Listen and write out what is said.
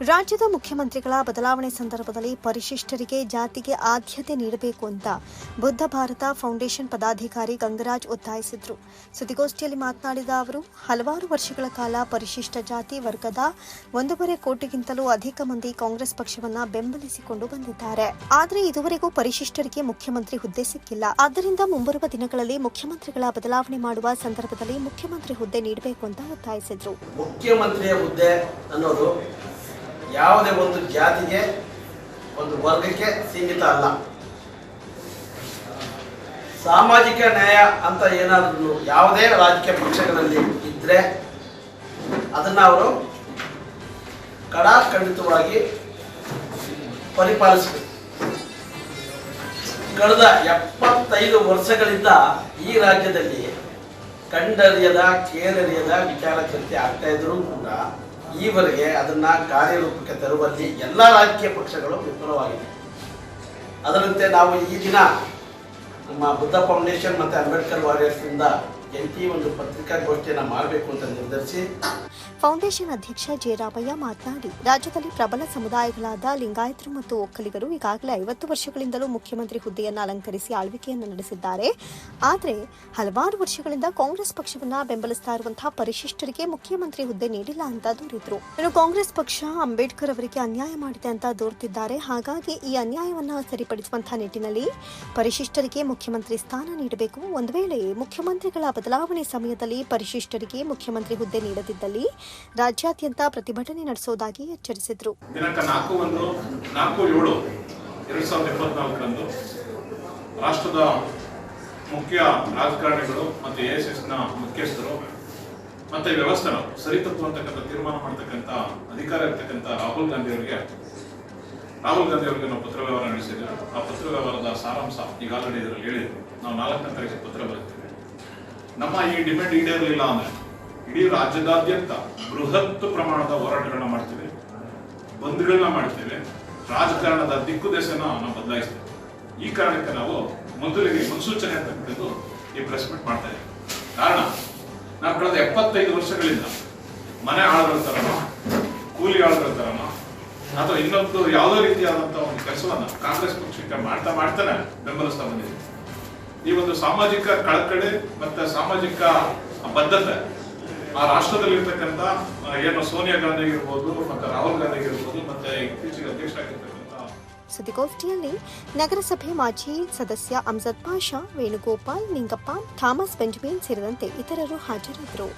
ರಾಜ್ಯದ ಮುಖ್ಯಮಂತ್ರಿಗಳ ಬದಲಾವಣೆ ಸಂದರ್ಭದಲ್ಲಿ ಪರಿಶಿಷ್ಟರಿಗೆ ಜಾತಿಗೆ ಆದ್ಯತೆ ನೀಡಬೇಕು ಅಂತ ಬುದ್ಧ ಭಾರತ ಫೌಂಡೇಶನ್ ಪದಾಧಿಕಾರಿ ಗಂಗರಾಜ್ ಒತ್ತಾಯಿಸಿದ್ರು. ಸುದ್ದಿಗೋಷ್ಠಿಯಲ್ಲಿ ಮಾತನಾಡಿದ ಅವರು, ಹಲವಾರು ವರ್ಷಗಳ ಕಾಲ ಪರಿಶಿಷ್ಟ ಜಾತಿ ವರ್ಗದ ಒಂದೂವರೆ ಕೋಟಿಗಿಂತಲೂ ಅಧಿಕ ಮಂದಿ ಕಾಂಗ್ರೆಸ್ ಪಕ್ಷವನ್ನ ಬೆಂಬಲಿಸಿಕೊಂಡು ಬಂದಿದ್ದಾರೆ. ಆದರೆ ಇದುವರೆಗೂ ಪರಿಶಿಷ್ಟರಿಗೆ ಮುಖ್ಯಮಂತ್ರಿ ಹುದ್ದೆ ಸಿಕ್ಕಿಲ್ಲ. ಆದ್ದರಿಂದ ಮುಂಬರುವ ದಿನಗಳಲ್ಲಿ ಮುಖ್ಯಮಂತ್ರಿಗಳ ಬದಲಾವಣೆ ಮಾಡುವ ಸಂದರ್ಭದಲ್ಲಿ ಮುಖ್ಯಮಂತ್ರಿ ಹುದ್ದೆ ನೀಡಬೇಕು ಅಂತ ಒತ್ತಾಯಿಸಿದ್ರು. ಮುಖ್ಯಮಂತ್ರಿಯ ಹುದ್ದೆ ಅನ್ನೋದು ಯಾವುದೇ ಒಂದು ಜಾತಿಗೆ, ಒಂದು ವರ್ಗಕ್ಕೆ ಸೀಮಿತ ಅಲ್ಲ. ಸಾಮಾಜಿಕ ನ್ಯಾಯ ಅಂತ ಏನಾದರೂ ಯಾವುದೇ ರಾಜಕೀಯ ಪಕ್ಷಗಳಲ್ಲಿ ಇದ್ದರೆ ಅದನ್ನು ಅವರು ಕಡಾಖಂಡಿತವಾಗಿ ಪರಿಪಾಲಿಸಬೇಕು. ಕಳೆದ ಎಪ್ಪತ್ತೈದು ವರ್ಷಗಳಿಂದ ಈ ರಾಜ್ಯದಲ್ಲಿ ಕಂಡರಿಯದ, ಕೇಳರಿಯದ ವಿಚಾರ ಚರ್ಚೆ ಆಗ್ತಾ ಇದ್ರು ಕೂಡ ಈವರೆಗೆ ಅದನ್ನ ಕಾರ್ಯರೂಪಕ್ಕೆ ತರುವಲ್ಲಿ ಎಲ್ಲ ರಾಜಕೀಯ ಪಕ್ಷಗಳು ವಿಫಲವಾಗಿವೆ. ಅದರಂತೆ ನಾವು ಈ ದಿನ ನಮ್ಮ ಬುದ್ಧ ಫೌಂಡೇಶನ್ ಮತ್ತು ಅಂಬೇಡ್ಕರ್ ವಾರಿಯರ್ಸ್ನಿಂದ ಜಂಟಿ ಒಂದು ಪತ್ರಿಕಾಗೋಷ್ಠಿಯನ್ನು ಮಾಡಬೇಕು ಅಂತ ನಿರ್ಧರಿಸಿ. ಫೌಂಡೇಶನ್ ಅಧ್ಯಕ್ಷ ಜಯರಾಮಯ್ಯ ಮಾತನಾಡಿ, ರಾಜ್ಯದಲ್ಲಿ ಪ್ರಬಲ ಸಮುದಾಯಗಳಾದ ಲಿಂಗಾಯತರು ಮತ್ತು ಒಕ್ಕಲಿಗರು ಈಗಾಗಲೇ ಐವತ್ತು ವರ್ಷಗಳಿಂದಲೂ ಮುಖ್ಯಮಂತ್ರಿ ಹುದ್ದೆಯನ್ನು ಅಲಂಕರಿಸಿ ಆಳ್ವಿಕೆಯನ್ನು ನಡೆಸಿದ್ದಾರೆ. ಆದರೆ ಹಲವಾರು ವರ್ಷಗಳಿಂದ ಕಾಂಗ್ರೆಸ್ ಪಕ್ಷವನ್ನ ಬೆಂಬಲಿಸ್ತಾ ಇರುವಂತಹ ಪರಿಶಿಷ್ಟರಿಗೆ ಮುಖ್ಯಮಂತ್ರಿ ಹುದ್ದೆ ನೀಡಿಲ್ಲ ಅಂತ ದೂರಿದ್ರು. ಇನ್ನು ಕಾಂಗ್ರೆಸ್ ಪಕ್ಷ ಅಂಬೇಡ್ಕರ್ ಅವರಿಗೆ ಅನ್ಯಾಯ ಮಾಡಿದೆ ಅಂತ ದೂರುತ್ತಿದ್ದಾರೆ ಹಾಗಾಗಿ ಈ ಅನ್ಯಾಯವನ್ನು ಸರಿಪಡಿಸುವಂತಹ ನಿಟ್ಟಿನಲ್ಲಿ ಪರಿಶಿಷ್ಟರಿಗೆ ಮುಖ್ಯಮಂತ್ರಿ ಸ್ಥಾನ ನೀಡಬೇಕು. ಒಂದು ವೇಳೆ ಮುಖ್ಯಮಂತ್ರಿಗಳ ಬದಲಾವಣೆ ಸಮಯದಲ್ಲಿ ಪರಿಶಿಷ್ಟರಿಗೆ ಮುಖ್ಯಮಂತ್ರಿ ಹುದ್ದೆ ನೀಡದಿದ್ದಲ್ಲಿ ರಾಜ್ಯಾದ್ಯಂತ ಪ್ರತಿಭಟನೆ ನಡೆಸುವುದಾಗಿ ಎಚ್ಚರಿಸಿದರು. ರಾಷ್ಟ್ರದ ಮುಖ್ಯ ರಾಜಕಾರಣಿಗಳು ಮತ್ತು ಎ ಎಸ್ ಎಸ್ನ ಮುಖ್ಯಸ್ಥರು ಮತ್ತೆ ವ್ಯವಸ್ಥೆನ ಸರಿತತ್ವ ಅಂತಕ್ಕಂಥ ತೀರ್ಮಾನ ಮಾಡ್ತಕ್ಕಂಥ ಅಧಿಕಾರ ಇರ್ತಕ್ಕಂಥ ರಾಹುಲ್ ಗಾಂಧಿ ಅವರಿಗೆ, ರಾಹುಲ್ ಗಾಂಧಿ ಅವರಿಗೆ ನಾವು ಪತ್ರ ವ್ಯವಹಾರ ನಡೆಸಿದ್ದೇವೆ. ಆ ಪತ್ರ ವ್ಯವಹಾರದ ಸಾರಾಂಶ ಈಗ ಆಲ್ರೆಡಿ ಇದರಲ್ಲಿ ಹೇಳಿದ್ರು. ನಾವು ನಾಲ್ಕನೇ ತಾರೀಕು ಪತ್ರ ಬರುತ್ತೇವೆ ನಮ್ಮ ಈ ಡಿಮ್ಯಾಂಡ್ ಈಡೇರಲಿಲ್ಲ ಅಂದ್ರೆ ಇಡೀ ರಾಜ್ಯದಾದ್ಯಂತ ಬೃಹತ್ ಪ್ರಮಾಣದ ಹೋರಾಟಗಳನ್ನ ಮಾಡ್ತೇವೆ ಬಂದ್ಗಳನ್ನ ಮಾಡ್ತೇವೆ, ರಾಜಕಾರಣದ ದಿಕ್ಕು ದೇಶನ ನಾವು ಬದಲಾಯಿಸ್ತೇವೆ. ಈ ಕಾರಣಕ್ಕೆ ನಾವು ಮೊದಲಿಗೆ ಮುನ್ಸೂಚನೆ ಅಂತಕ್ಕಂಥದ್ದು ಈ ಪ್ರೆಸ್ ಮೀಟ್ ಮಾಡ್ತಾ ಇದ್ದೀವಿ. ಕಾರಣ ನಾವು ಕಳೆದ ಎಪ್ಪತ್ತೈದು ವರ್ಷಗಳಿಂದ ಮನೆ ಆಳುಗಳ ತರನ, ಕೂಲಿ ಆಳುಗಳ ತರನ, ಅಥವಾ ಇನ್ನೊಂದು ಯಾವುದೋ ರೀತಿಯಾದಂತಹ ಒಂದು ಕೆಲಸವನ್ನ ಕಾಂಗ್ರೆಸ್ ಪಕ್ಷಕ್ಕೆ ಮಾಡ್ತಾ ಮಾಡ್ತಾನೆ ಬೆಂಬಲಿಸ್ತಾ ಬಂದಿದ್ದೀವಿ ಈ ಒಂದು ಸಾಮಾಜಿಕ ಕಳಕಳಿ ಮತ್ತೆ ಸಾಮಾಜಿಕ ಬದ್ಧತೆ ಆ ರಾಷ್ಟ್ರದಲ್ಲಿರ್ತಕ್ಕಂಥ ಏನು ಸೋನಿಯಾ ಗಾಂಧಿ ಇರ್ಬೋದು ಮತ್ತೆ ರಾಹುಲ್ ಗಾಂಧಿ ಇರ್ಬೋದು ಮತ್ತೆ ಇತ್ತೀಚೆಗೆ ಅಧ್ಯಕ್ಷ ಸುದ್ದಿಗೋಷ್ಠಿಯಲ್ಲಿ ನಗರಸಭೆ ಮಾಜಿ ಸದಸ್ಯ ಅಮ್ಜದ್ ಪಾಷಾ, ವೇಣುಗೋಪಾಲ್, ನಿಂಗಪ್ಪ, ಥಾಮಸ್ ಬೆಂಜಮಿನ್ ಸೇರಿದಂತೆ ಇತರರು ಹಾಜರಿದ್ದರು.